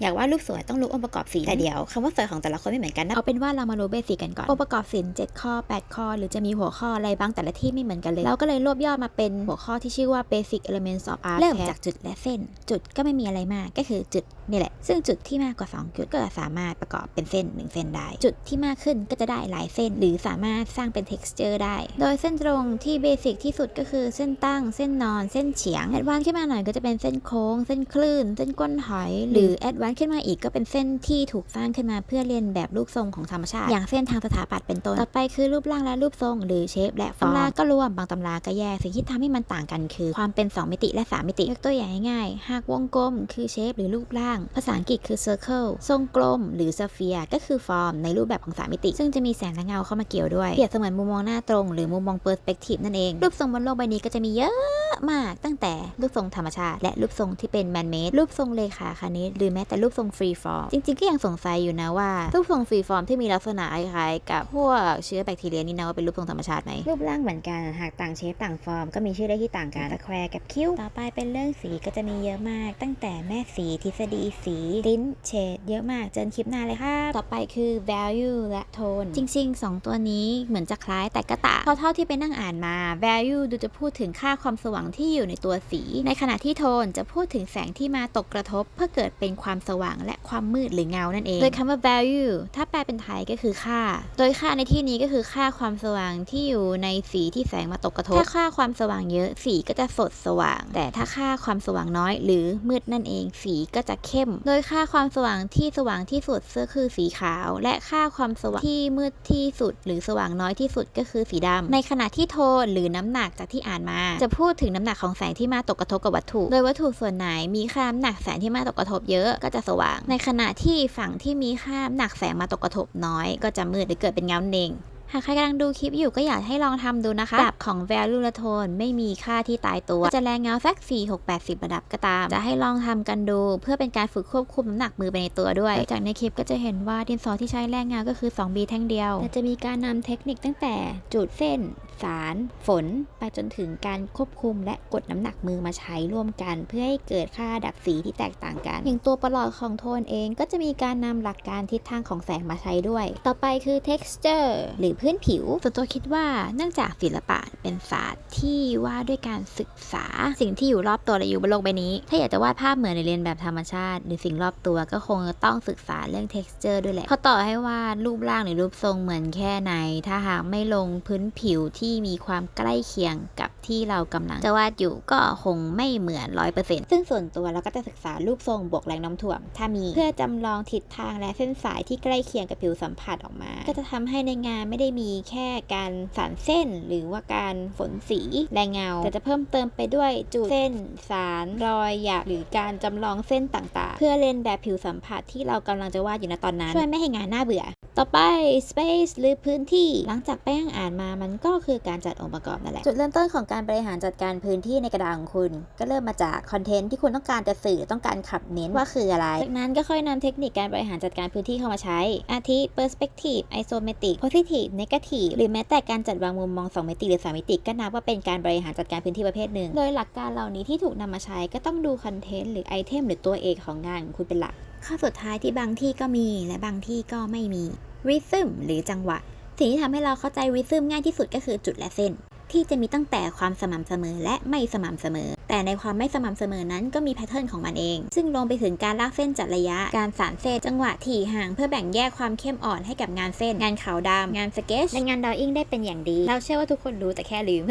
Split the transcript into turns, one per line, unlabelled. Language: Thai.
อยากวาดรูปสวยต้องรู้องค์ประกอบสีแต่เดี๋ยวคำว่าสวยของแต่ละคนไม่เหมือนกันนะเอาเป็นว่าเรามารู้เบสิกกันก่อนองค์ประกอบสิน7ข้อ 8 ข้อ หรือจะมีหัวข้ออะไรบ้างแต่ละที่ไม่เหมือนกันเลย เราก็เลยรวบยอดมาเป็นหัวข้อที่ชื่อว่า basic elements of art เริ่มจากจุดและเส้น จุดก็ไม่มีอะไรมากก็คือจุดนี่แหละ ซึ่งจุดที่มากกว่า 2 จุดก็สามารถประกอบเป็นเส้น 1 เส้นได้ จุดที่มากขึ้นก็จะได้หลายเส้น หรือสามารถสร้างเป็น texture ได้ โดยเส้นตรงที่เบสิกที่สุดก็คือเส้นตั้ง เส้นนอน เส้นเฉียงแอดวานขึ้นมาหน่อยก็จะเป็นเส้นโค้ง เส้นคลื่น เส้นก้นหอย หรือแอดวานขึ้นมาอีกก็เป็นเส้นที่ถูกสร้างขึ้นมาเพื่อเรียนแบบรูปทรงของธรรมชาติ อย่างเส้นทางสถาปัตย์เป็นต้น ต่อไปคือรูปร่างและรูปทรง หรือเชฟและฟอร์มตำราก็รวมบางตำราก็แยกสิ่งที่ทำให้มันต่างกันคือ ความเป็น 2 มิติและ 3 มิติยกตัวอย่างง่ายๆ หากวงกลม คือเชฟหรือรูปร่าง ภาษาอังกฤษคือ circle ทรงกลม หรือ sphere ก็คือฟอร์มในรูปแบบของ 3 มิติ ซึ่งจะมีแสงและเงาเข้ามาเกี่ยวด้วยเปรียบเสมือนมุมมองหน้าตรง หรือมุมมอง perspective นั่นเองรูปทรงบนโลกใบนี้ก็จะมีเยอะ มากตั้งแต่รูปทรงธรรมชาติ และรูปทรงที่เป็น man made รูปทรงเลขาคณิตหรือแม้แต่รูปทรง free form จริงๆก็ยังสงสัยอยู่นะว่า รูปทรง free form ที่มีลักษณะคล้ายๆกับพวกเชื้อแบคทีเรียนี่นะว่าเป็นรูปทรงธรรมชาติไหมรูปร่างเหมือนกันหากต่างเชฟต่างฟอร์มก็มีชื่อได้ที่ต่างกันสแควร์กับคิ้วต่อไปเป็นเรื่องสีก็จะมีเยอะมาก ตั้งแต่แม่สีทฤษฎีสีลิ้นเฉดเยอะมากเจนคลิปหน้าเลยค่ะต่อไปคือ value และ tone จริง ๆ 2 ตัวนี้เหมือนจะคล้ายแต่ก็ต่างเพราะเท่าที่ไปนั่งอ่านมา value ดูจะพูดถึงค่าความสว่างที่อยู่ในตัวสี ในขณะที่ tone จะพูดถึงแสงที่มาตกกระทบ เพื่อเกิดเป็นความสว่างและความมืดหรือเงานั่นเอง โดยคำว่า value ถ้าแปลเป็นไทยก็คือค่า โดยค่าในที่นี้ก็คือค่าความสว่างที่อยู่ในสีที่แสงมาตกกระทบ ถ้าค่าความสว่างเยอะสีก็จะสดสว่าง แต่ถ้าค่าความสว่างน้อย หรือมืดนั่นเอง สีก็จะเข้ม โดยค่าความสว่างที่สว่างที่สุดก็คือสีขาว และค่าความสว่างที่มืดที่สุด หรือสว่างน้อยที่สุดก็คือสีดำในขณะที่โทนหรือน้ำหนักจากที่อ่านมา จะพูดถึงน้ำหนักของแสงที่มาตกกระทบกับวัตถุ โดยวัตถุส่วนไหนมีค่าน้ำหนักแสงที่มาตกกระทบเยอะก็จะสว่าง ในขณะที่ฝั่งที่มีค่าน้ำหนักแสงมาตกกระทบน้อย ก็จะมืดหรือเกิดเป็นเงาเองหากใครกำลังดูคลิปอยู่ก็อยากให้ลองทำดูนะคะระดับของ value และ tone ไม่มีค่าที่ตายตัว จะแรงเงาสัก 4 6 80 ระดับก็ตาม จะให้ลองทำกันดู เพื่อเป็นการฝึกควบคุมน้ำหนักมือไปในตัวด้วย จากในคลิปก็จะเห็นว่าดินสอที่ใช้แรงเงาก็คือ 2B แท่งเดียว แต่จะมีการนำเทคนิคตั้งแต่จุดเส้น สาร ฝน ไปจนถึงการควบคุมและกดน้ำหนักมือมาใช้ร่วมกัน เพื่อให้เกิดค่าดับสีที่แตกต่างกันอย่างตัวประหลอดของโทนเองก็จะมีการนำหลักการทิศทางของแสงมาใช้ด้วย ต่อไปคือ texture หรือพื้นผิวส่วนตัวคิดว่าเนื่องจากศิลปะเป็นศาสตร์ที่ว่าด้วยการศึกษา สิ่งที่อยู่รอบตัวและอยู่บนโลกใบนี้ ถ้าอยากจะวาดภาพเหมือนในเรียนแบบธรรมชาติ หรือสิ่งรอบตัวก็คงต้องศึกษาเรื่อง texture ด้วยแหละเพราต่อให้วาดรูปร่างหรือรูปทรงเหมือนแค่ไหน ถ้าหากไม่ลงพื้นผิวที่มีความใกล้เคียงกับที่เรากำลังจะวาดอยู่ก็คงไม่เหมือน100%ซึ่งส่วนตัวเราก็จะศึกษารูปทรงบวกแรงโน้มถ่วงถ้ามีเพื่อจำลองทิศทางและเส้นสายที่ใกล้เคียงกับผิวสัมผัสออกมา ก็จะทำให้ในงานไม่ได้มีแค่การสานเส้น หรือว่าการฝนสีแรงเงา แต่จะเพิ่มเติมไปด้วยจุดเส้น สารรอยหยักหรือการจำลองเส้นต่างๆ เพื่อเล่นแบบผิวสัมผัสที่เรากำลังจะวาดอยู่ณตอนนั้น ช่วยไม่ให้งานน่าเบื่อ ต่อไป space หรือพื้นที่ หลังจากแป้งอ่านมามันก็คือการจัดองค์ประกอบนั่นแหละ จุดเริ่มต้นของการบริหารจัดการพื้นที่ในกระดาษของคุณ ก็เริ่มมาจากคอนเทนต์ที่คุณต้องการจะสื่อต้องการขับเน้นว่าคืออะไร จากนั้นก็ค่อยนำเทคนิคการบริหารจัดการพื้นที่เข้ามาใช้ อาทิ perspective isometric positive negative หรือแม้แต่การจัดวางมุมมอง 2 มิติหรือ 3 มิติ ก็นับว่าเป็นการบริหารจัดการพื้นที่ประเภทหนึ่ง โดยหลักการเหล่านี้ที่ถูกนำมาใช้ก็ต้องดูคอนเทนต์หรือไอเทมหรือตัวเอกของงานของคุณเป็นหลักข้อสุดท้ายที่บางที่ก็มีและบางที่ก็ไม่มี rhythm หรือจังหวะ สิ่งที่ทำให้เราเข้าใจ rhythm ง่ายที่สุดก็คือจุดและเส้น ที่จะมีตั้งแต่ความสม่ำเสมอและไม่สม่ำเสมอ แต่ในความไม่สม่ำเสมอนั้นก็มีแพทเทิร์นของมันเอง ซึ่งลงไปถึงการลากเส้นจัดระยะ การสานเส้นจังหวะถี่ห่างเพื่อแบ่งแยกความเข้มอ่อนให้กับงานเส้น งานขาวดำงานสเกจและงานดออิ่งได้เป็นอย่างดี เราเชื่อว่าทุกคนรู้แต่แค่ลืม